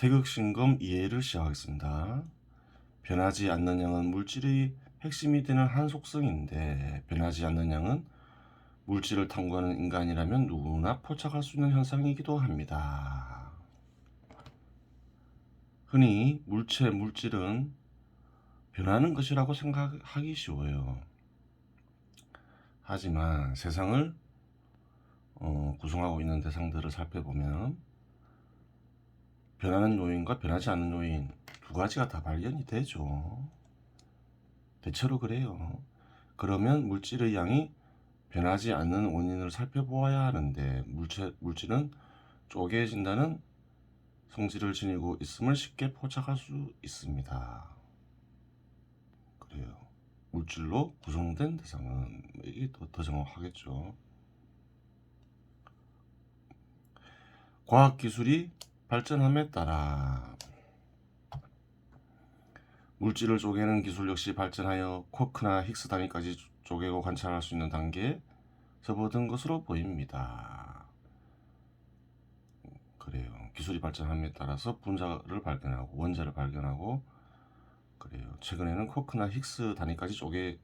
태극신검 이해를 시작하겠습니다. 변하지 않는 양은 물질의 핵심이 되는 한 속성인데 변하지 않는 양은 물질을 탐구하는 인간이라면 누구나 포착할 수 있는 현상이기도 합니다. 흔히 물체, 물질은 변하는 것이라고 생각하기 쉬워요. 하지만 세상을 어, 구성하고 있는 대상들을 살펴보면 변하는 요인과 변하지 않는 요인 두 가지가 다 발견이 되죠. 대체로 그래요. 그러면 물질의 양이 변하지 않는 원인을 살펴보아야 하는데 물체, 물질은 쪼개진다는 성질을 지니고 있음을 쉽게 포착할 수 있습니다. 그래요. 물질로 구성된 대상은 이게 더, 더 정확하겠죠. 과학기술이 발전함에 따라 물질을 쪼개는 기술 역시 발전하여 쿼크나 힉스 단위까지 쪼개고 관찰할 수 있는 단계에 접어든 것으로 보입니다. 그래요. 기술이 발전함에 따라서 분자를 발견하고 원자를 발견하고 그래요. 최근에는 쿼크나 힉스 단위까지 쪼개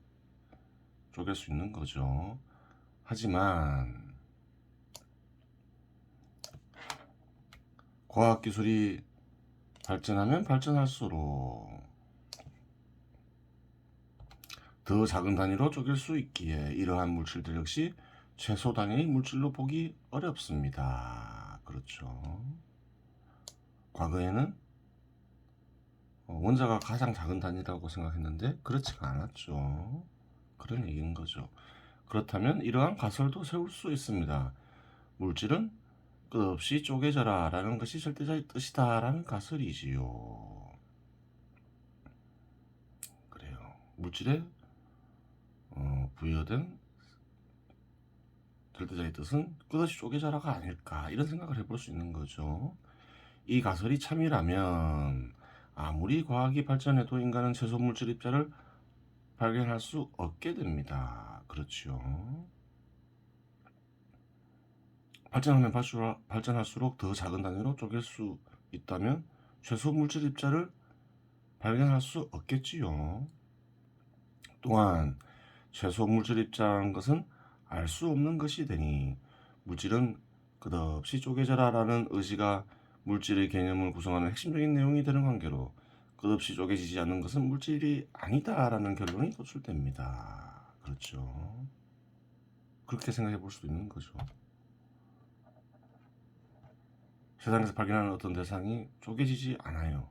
쪼갤 수 있는 거죠. 하지만 과학 기술이 발전하면 발전할수록 더 작은 단위로 쪼갤 수 있기에 이러한 물질들 역시 최소 단위의 물질로 보기 어렵습니다. 그렇죠. 과거에는 어, 원자가 가장 작은 단위라고 생각했는데 그렇지가 않았죠. 그런 얘기인 거죠. 그렇다면 이러한 가설도 세울 수 있습니다. 물질은 끝없이 쪼개져라 라는 것이 절대자의 뜻이다 라는 가설이지요. 그래요. 물질에 어, 부여된 절대자의 뜻은 끝없이 쪼개져라가 아닐까 이런 생각을 해볼 수 있는 거죠. 이 가설이 참이라면 아무리 과학이 발전해도 인간은 최소 물질 입자를 발견할 수 없게 됩니다. 그렇죠. 발전하면 발전할수록 더 작은 단위로 쪼갤 수 있다면 최소 물질 입자를 발견할 수 없겠지요. 또한 최소 물질 입자라는 것은 알 수 없는 것이 되니 물질은 끝없이 쪼개져라라는 의지가 물질의 개념을 구성하는 핵심적인 내용이 되는 관계로 끝없이 쪼개지지 않는 것은 물질이 아니다라는 결론이 도출됩니다. 그렇죠. 그렇게 생각해 볼 수도 있는 거죠. 세상에서 발견하는 어떤 대상이 쪼개지지 않아요.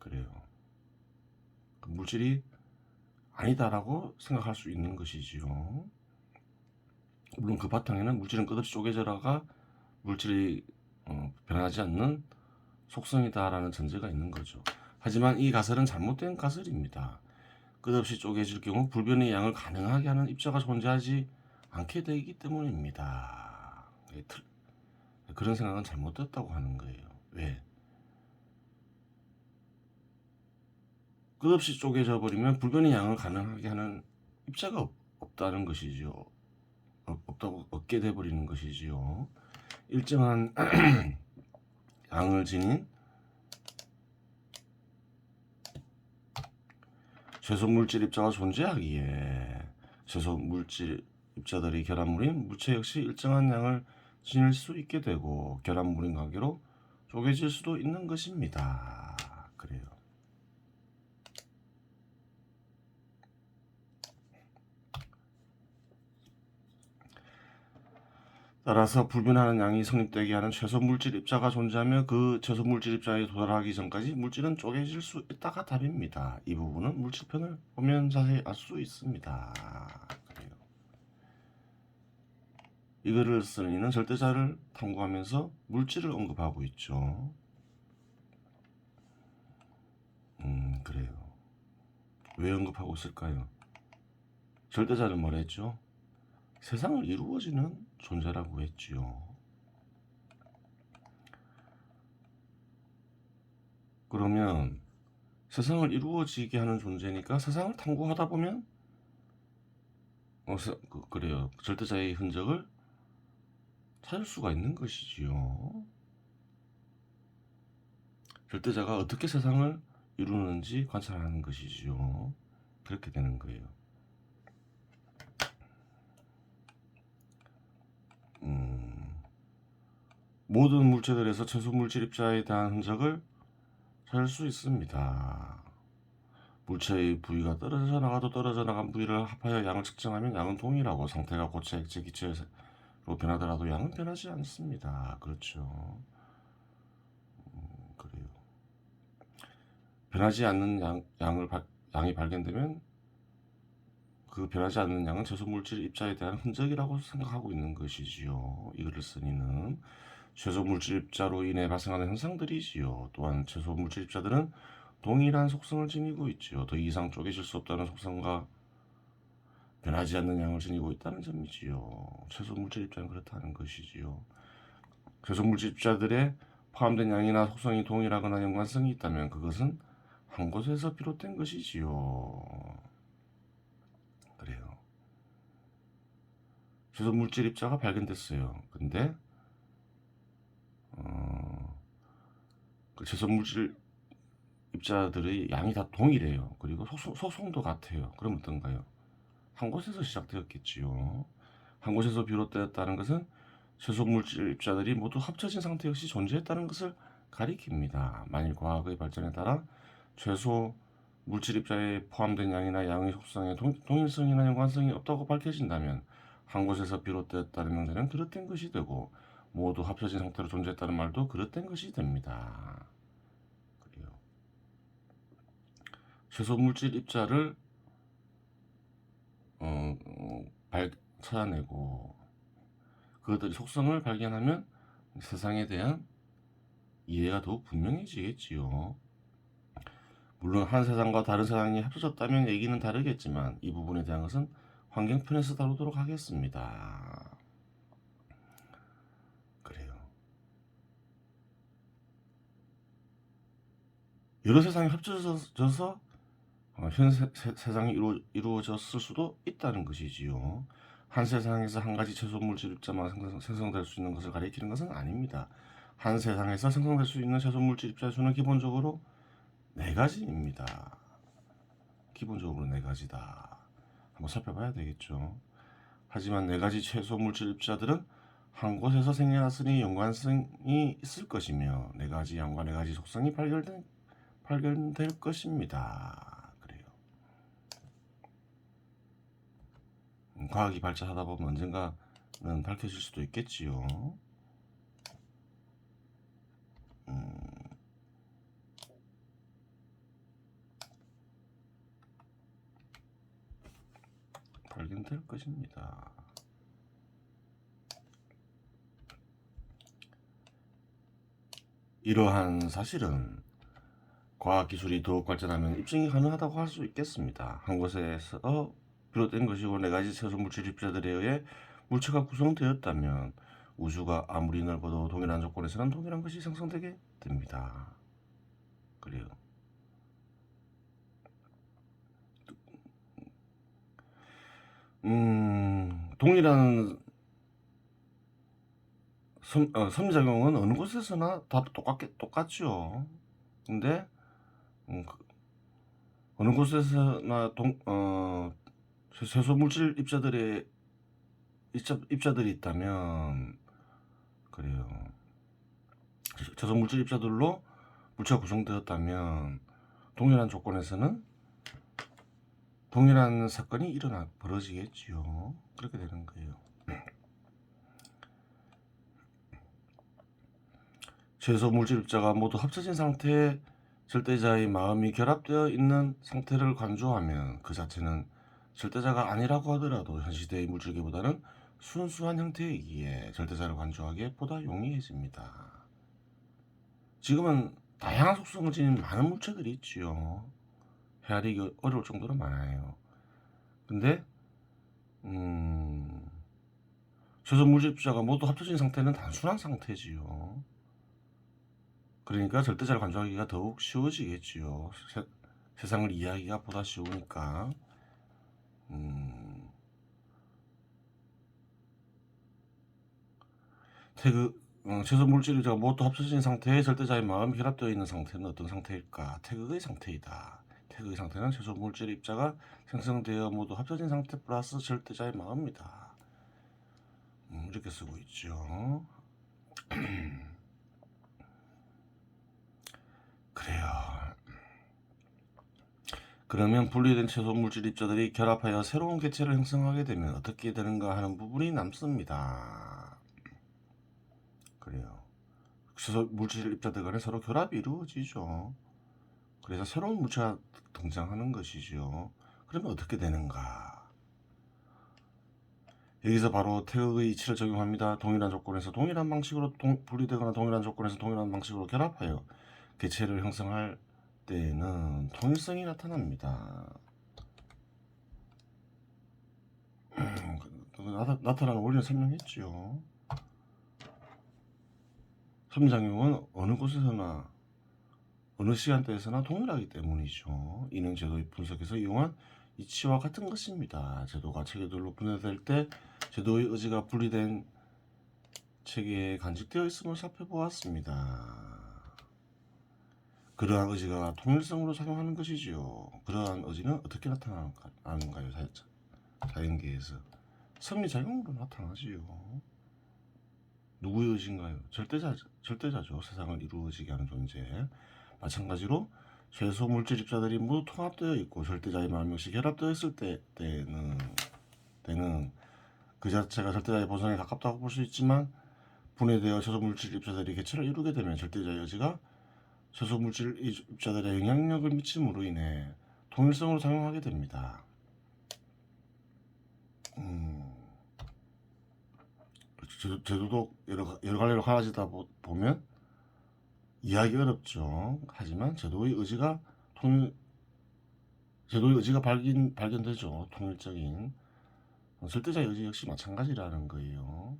그래요. 그 물질이 아니다라고 생각할 수 있는 것이지요. 물론 그 바탕에는 물질은 끝없이 쪼개져라가 물질이 어, 변하지 않는 속성이다라는 전제가 있는 거죠. 하지만 이 가설은 잘못된 가설입니다. 끝없이 쪼개질 경우 불변의 양을 가능하게 하는 입자가 존재하지 않게 되기 때문입니다. 예, 틀- 그런 생각은 잘못됐다고 하는 거예요. 왜? 끝없이 쪼개져 버리면 불변의 양을 가능하게 하는 입자가 없, 없다는 것이지요. 없, 없다고 없게 돼 버리는 것이지요. 일정한 양을 지닌 최소 물질 입자가 존재하기에 최소 물질 입자들이 결합물인 물체 역시 일정한 양을 지닐 수 있게 되고 결합물인 관계로 쪼개질 수도 있는 것입니다. 그래요. 따라서 불변하는 양이 성립되게 하는 최소 물질 입자가 존재하며 그 최소 물질 입자에 도달하기 전까지 물질은 쪼개질 수 있다가 답입니다. 이 부분은 물질편을 보면 자세히 알 수 있습니다. 그래요. 이거를 쓰는 절대자를 탐구하면서 물질을 언급하고 있죠. 음, 그래요. 왜 언급하고 있을까요? 절대자는 뭐랬죠? 세상을 이루어지는 존재라고 했지요. 그러면 세상을 이루어지게 하는 존재니까 세상을 탐구하다 보면 어, 세- 그, 그래요. 절대자의 흔적을 찾을 수가 있는 것이지요. 절대자가 어떻게 세상을 이루는지 관찰하는 것이지요. 그렇게 되는 거예요. 음, 모든 물체들에서 최소 물질 입자에 대한 흔적을 찾을 수 있습니다. 물체의 부위가 떨어져 나가도 떨어져 나간 부위를 합하여 양을 측정하면 양은 동일하고 상태가 고체, 액체, 기체 로 변하더라도 양은 변하지 않습니다. 그렇죠. 음, 그래요. 변하지 않는 양, 양을 발- 양이 발견되면 그 변하지 않는 양은 최소 물질 입자에 대한 흔적이라고 생각하고 있는 것이지요. 이글을 쓴 이는 최소 물질 입자로 인해 발생하는 현상들이지요. 또한 최소 물질 입자들은 동일한 속성을 지니고 있지요. 더 이상 쪼개질 수 없다는 속성과 변하지 않는 양을 지니고 있다는 점이지요. 최소 물질 입자는 그렇다는 것이지요. 최소 물질 입자들에 포함된 양이나 속성이 동일하거나 연관성이 있다면 그것은 한 곳에서 비롯된 것이지요. 그래요. 최소 물질 입자가 발견됐어요. 근데 어, 그 최소 물질 입자들의 양이 다 동일해요. 그리고 소송, 소송도 같아요. 그럼 어떤가요? 한 곳에서 시작되었겠지요. 한 곳에서 비롯되었다는 것은 최소 물질 입자들이 모두 합쳐진 상태 역시 존재했다는 것을 가리킵니다. 만일 과학의 발전에 따라 최소 물질 입자에 포함된 양이나 양의 속성에 동, 동일성이나 연관성이 없다고 밝혀진다면 한 곳에서 비롯되었다는 명제는 그릇된 것이 되고 모두 합쳐진 상태로 존재했다는 말도 그릇된 것이 됩니다. 그래요. 최소 물질 입자를 어, 어, 발, 찾아내고 그것들의 속성을 발견하면 세상에 대한 이해가 더욱 분명해지겠지요. 물론 한 세상과 다른 세상이 합쳐졌다면 얘기는 다르겠지만 이 부분에 대한 것은 환경편에서 다루도록 하겠습니다. 그래요. 여러 세상이 합쳐져서 어, 현 세, 상이 이루, 이루어졌을 수도 있다는 것이지요. 한 세상에서 한 가지 최소 물질 입자만 생성, 생성 될 수 있는 것을 가리키는 것은 아닙니다. 한 세상에서 생성될 수 있는 최소 물질 입자의 수는 기본적으로 네 가지입니다. 기본적으로 네 가지다. 한번 살펴봐야 되겠죠. 하지만 네 가지 최소 물질 입자들은 한 곳에서 생겨났으니 연관성이 있을 것이며 네 가지 양과 네 가지 속성이 발견된, 발견될 것입니다. 그래요. 음, 과학이 발전하다 보면 언젠가는 밝혀질 수도 있겠지요. 음, 발견될 것입니다. 이러한 사실은 과학 기술이 더욱 발전하면 입증이 가능하다고 할 수 있겠습니다. 한 곳에서 비롯된 것이고 네 가지 최소 물질 입자들에 의해 물체가 구성되었다면 우주가 아무리 넓어도 동일한 조건에서는 동일한 것이 생성되게 됩니다. 그래요. 음, 동일한 섬, 어, 섬작용은 어느 곳에서나 다 똑같게, 똑같죠. 근데, 음, 그- 어느 곳에서나 동, 어, 세- 세소 물질 입자들의, 입자, 입자들이 있다면, 그래요. 세- 세소 물질 입자들로 물체가 구성되었다면, 동일한 조건에서는 동일한 사건이 일어나, 벌어지겠지요. 그렇게 되는 거예요. 최소 물질 입자가 모두 합쳐진 상태의 절대자의 마음이 결합되어 있는 상태를 간주하면 그 자체는 절대자가 아니라고 하더라도 현 시대의 물질계보다는 순수한 형태이기에 절대자를 간주하기에 보다 용이해집니다. 지금은 다양한 속성을 지닌 많은 물체들이 있지요. 헤아리기 어려울 정도로 많아요. 근데 음, 최소 물질 입자가 모두 합쳐진 상태는 단순한 상태지요. 그러니까 절대자를 간주하기가 더욱 쉬워지겠지요. 세, 세상을 이해하기가 보다 쉬우니까. 음, 태그, 어, 최소 물질이 저 모두 합쳐진 상태에 절대자의 마음이 결합되어 있는 상태는 어떤 상태일까? 태극의 상태이다. 태극의 상태는 최소 물질 입자가 생성되어 모두 합쳐진 상태 플러스 절대자의 마음이다. 음, 이렇게 쓰고 있죠. 그래요. 그러면 분리된 최소 물질 입자들이 결합하여 새로운 객체를 형성하게 되면 어떻게 되는가 하는 부분이 남습니다. 그래요. 최소 물질 입자들 간에 서로 결합이 이루어지죠. 그래서 새로운 물체가 등장하는 것이죠. 그러면 어떻게 되는가? 여기서 바로 태극의 이치를 적용합니다. 동일한 조건에서 동일한 방식으로 동- 분리되거나 동일한 조건에서 동일한 방식으로 결합하여 개체를 형성할 때에는 통일성이 나타납니다. 음, 그- 그 나타, 나타나는 원리는 설명했죠. 섬장용은 어느 곳에서나 어느 시간대에서나 동일하기 때문이죠. 이는 제도의 분석에서 이용한 이치와 같은 것입니다. 제도가 체계들로 분해될 때 제도의 의지가 분리된 체계에 간직되어 있음을 살펴보았습니다. 그러한 의지가 통일성으로 작용하는 것이지요. 그러한 의지는 어떻게 나타나는가요? 자- 자연계에서 성리작용으로 나타나지요. 누구의 의지인가요? 절대자, 절대자죠. 세상을 이루어지게 하는 존재. 마찬가지로 최소 물질 입자들이 모두 통합되어 있고 절대자의 마음 역시 결합되어 있을 때, 때는, 때는 그 자체가 절대자의 보상에 가깝다고 볼 수 있지만 분해되어 최소 물질 입자들이 개체를 이루게 되면 절대자의 의지가 최소 물질 입자들의 영향력을 미침으로 인해 통일성으로 작용하게 됩니다. 음, 제- 제도도 여러, 여러 갈래로 갈라지다 보- 보면 이해하기 어렵죠. 하지만 제도의 의지가 통일, 제도의 의지가 발견, 발견되죠. 통일적인. 절대자의 의지 역시 마찬가지라는 거예요.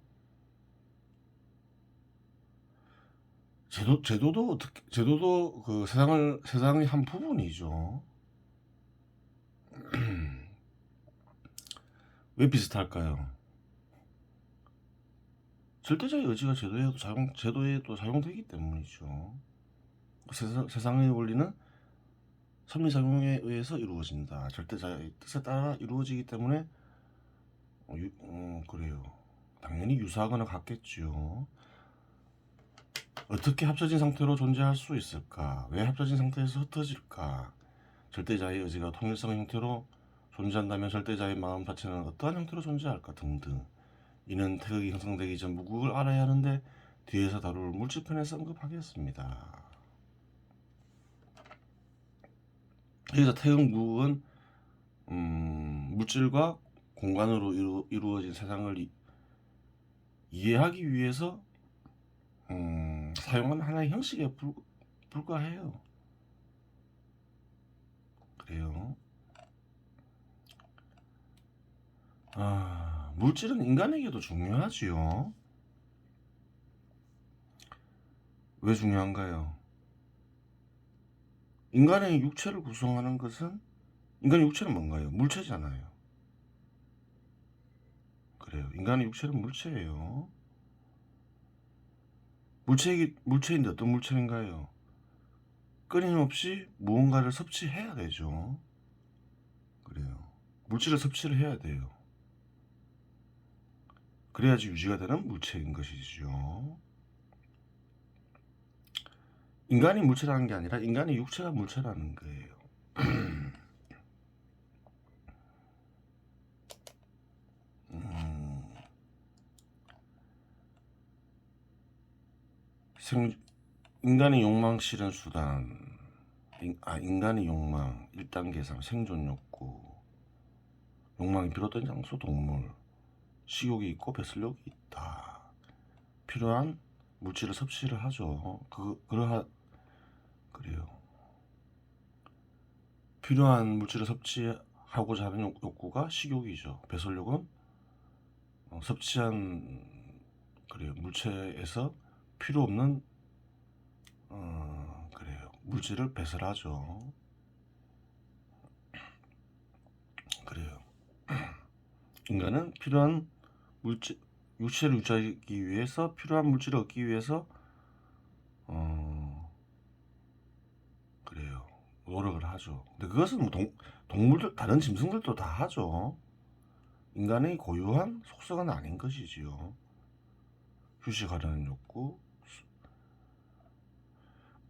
제도, 제도도 어떻게, 제도도 그 세상을, 세상의 한 부분이죠. 왜 비슷할까요? 절대자의 의지가 제도에도 작용, 제도에도 작용되기 때문이죠. 세상, 세상의 원리는 선미작용에 의해서 이루어진다. 절대자의 뜻에 따라 이루어지기 때문에, 어, 유, 어, 그래요. 당연히 유사하거나 같겠죠. 어떻게 합쳐진 상태로 존재할 수 있을까? 왜 합쳐진 상태에서 흩어질까? 절대자의 의지가 통일성 형태로 존재한다면 절대자의 마음 자체는 어떠한 형태로 존재할까? 등등. 이는 태극이 형성되기 전 무국을 알아야 하는데 뒤에서 다룰 물질편에서 언급하겠습니다. 여기서 태극 무국은 음, 물질과 공간으로 이루, 이루어진 세상을 이, 이해하기 위해서 음, 사용하는 하나의 형식에 불, 불과해요. 그래요. 아, 물질은 인간에게도 중요하지요. 왜 중요한가요? 인간의 육체를 구성하는 것은 인간의 육체는 뭔가요? 물체잖아요. 그래요. 인간의 육체는 물체예요. 물체 물체인데 어떤 물체인가요? 끊임없이 무언가를 섭취해야 되죠. 그래요. 물질을 섭취를 해야 돼요. 그래야지 유지가 되는 물체인 것이죠. 인간이 물체라는 게 아니라 인간의 육체가 물체라는 거예요. 생, 인간의 욕망 실현 수단, 인, 아, 인간의 욕망 1단계상 생존 욕구, 욕망이 비롯된 장소 동물, 식욕이 있고 배설욕이 있다. 필요한 물질을 섭취를 하죠. 그 그러하 그래요. 필요한 물질을 섭취하고자 하는 욕- 욕구가 식욕이죠. 배설욕은 어, 섭취한 그래요. 물체에서 필요 없는 어, 그래요. 물질을 배설하죠. 그래요. 인간은 필요한 물질 육체를 유지하기 위해서 필요한 물질을 얻기 위해서 어 그래요 노력을 하죠. 근데 그것은 뭐 동, 동물들 다른 짐승들도 다 하죠. 인간의 고유한 속성은 아닌 것이지요. 휴식하려는 욕구, 수-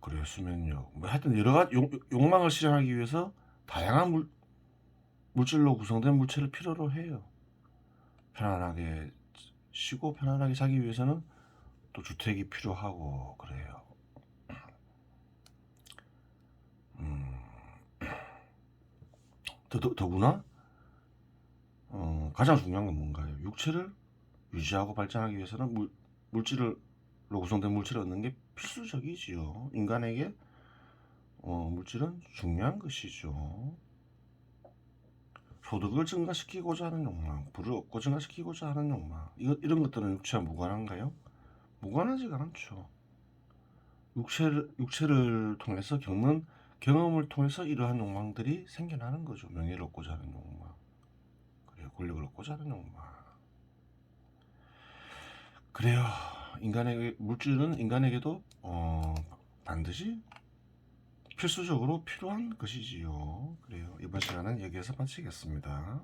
그래요 수면력, 뭐 하여튼 여러 가지 욕, 욕망을 실현하기 위해서 다양한 물, 물질로 구성된 물체를 필요로 해요. 편안하게 쉬고 편안하게 자기 위해서는 또 주택이 필요하고 그래요. 음, 더, 더, 더구나 어, 가장 중요한 건 뭔가요? 육체를 유지하고 발전하기 위해서는 물, 물질로 구성된 물질을 얻는 게 필수적이지요. 인간에게 어, 물질은 중요한 것이죠. 소득을 증가시키고자 하는 욕망, 부를 얻고 증가시키고자 하는 욕망, 이거, 이런 것들은 육체와 무관한가요? 무관하지가 않죠. 육체를, 육체를 통해서 겪는 경험을 통해서 이러한 욕망들이 생겨나는 거죠. 명예를 얻고자 하는 욕망, 그래요. 권력을 얻고자 하는 욕망. 그래요. 인간에게 물질은 인간에게도 어, 반드시 필수적으로 필요한 것이지요. 그래요. 이번 시간은 여기에서 마치겠습니다.